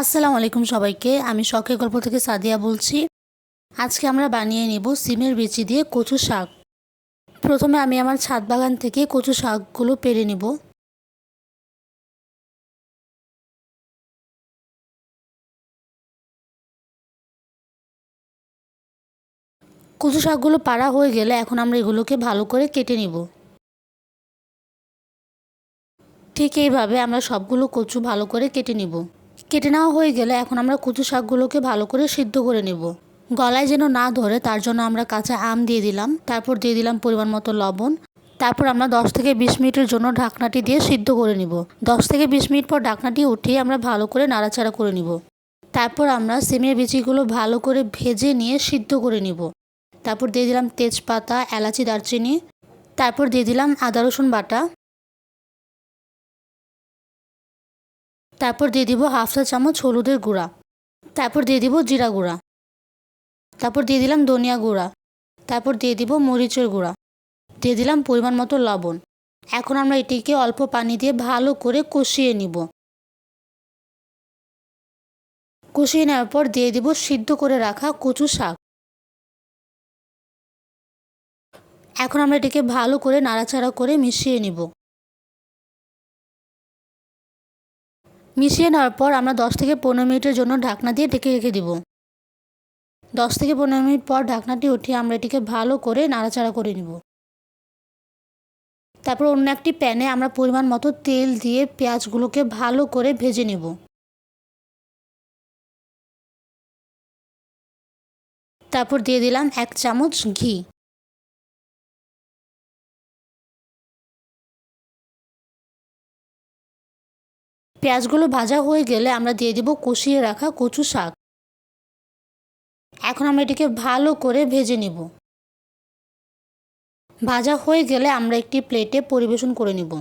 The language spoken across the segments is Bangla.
আসসালামু আলাইকুম সবাইকে। আমি শখের গল্প থেকে সাদিয়া বলছি। আজকে আমরা বানিয়ে নিব সিমের বিচি দিয়ে কচু শাক। প্রথমে আমি আমার ছাদ বাগান থেকে কচু শাকগুলো পেরে নিব। কচু শাকগুলো পাড়া হয়ে গেলে এখন আমরা এগুলোকে ভালো করে কেটে নিব। ঠিক এইভাবে আমরা সবগুলো কচু ভালো করে কেটে নিব। কেটে নেওয়া হয়ে গেলে এখন আমরা কচু শাকগুলোকে ভালো করে সিদ্ধ করে নেব। গলায় যেন না ধরে তার জন্য আমরা কাঁচা আম দিয়ে দিলাম, তারপর দিয়ে দিলাম পরিমাণ মতো লবণ। তারপর আমরা 10 থেকে বিশ মিনিটের জন্য ঢাকনাটি দিয়ে সিদ্ধ করে নিব। 10 থেকে বিশ মিনিট পর ঢাকনাটি উঠিয়ে আমরা ভালো করে নাড়াচাড়া করে নিব। তারপর আমরা সিমের বিচিগুলো ভালো করে ভেজে নিয়ে সিদ্ধ করে নিব। তারপর দিয়ে দিলাম তেজপাতা, এলাচি, দারচিনি। তারপর দিয়ে দিলাম আদা, রসুন বাটা। তারপর দিয়ে দিব হাফ চা চামচ হলুদের গুঁড়া। তারপর দিয়ে দিব জিরা গুঁড়া। তারপর দিয়ে দিলাম ধনিয়া গুঁড়া। তারপর দিয়ে দিব মরিচের গুঁড়া। দিয়ে দিলাম পরিমাণ মতো লবণ। এখন আমরা এটিকে অল্প পানি দিয়ে ভালো করে কষিয়ে নিব। কষিয়ে নেওয়ার পর দিয়ে দিব সিদ্ধ করে রাখা কচু শাক। এখন আমরা এটিকে ভালো করে নাড়াচাড়া করে মিশিয়ে নিব। মিশিয়ে নেওয়ার পর আমরা দশ থেকে পনেরো মিনিটের জন্য ঢাকনা দিয়ে ঢেকে রেখে দিব। দশ থেকে পনেরো মিনিট পর ঢাকনাটি উঠিয়ে আমরা এটিকে ভালো করে নাড়াচাড়া করে নিব। তারপর অন্য একটি প্যানে আমরা পরিমাণ মতো তেল দিয়ে পেঁয়াজগুলোকে ভালো করে ভেজে নেব। তারপর দিয়ে দিলাম এক চামচ ঘি। পেঁয়াজগুলো ভাজা হয়ে গেলে আমরা দিয়ে দিব কষিয়ে রাখা কচু শাক। এখন আমরা এটিকে ভালো করে ভেজে নিব। ভাজা হয়ে গেলে আমরা একটি প্লেটে পরিবেশন করে নিব।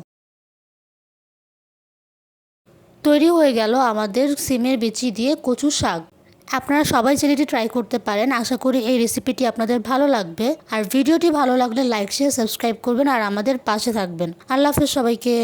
তৈরি হয়ে গেল আমাদের সিমের বিচি দিয়ে কচু শাক। আপনারা সবাই চ্যানেলটি ট্রাই করতে পারেন। আশা করি এই রেসিপিটি আপনাদের ভালো লাগবে। আর ভিডিওটি ভালো লাগলে লাইক, শেয়ার, সাবস্ক্রাইব করবেন আর আমাদের পাশে থাকবেন। আল্লাহ হাফেজ সবাইকে।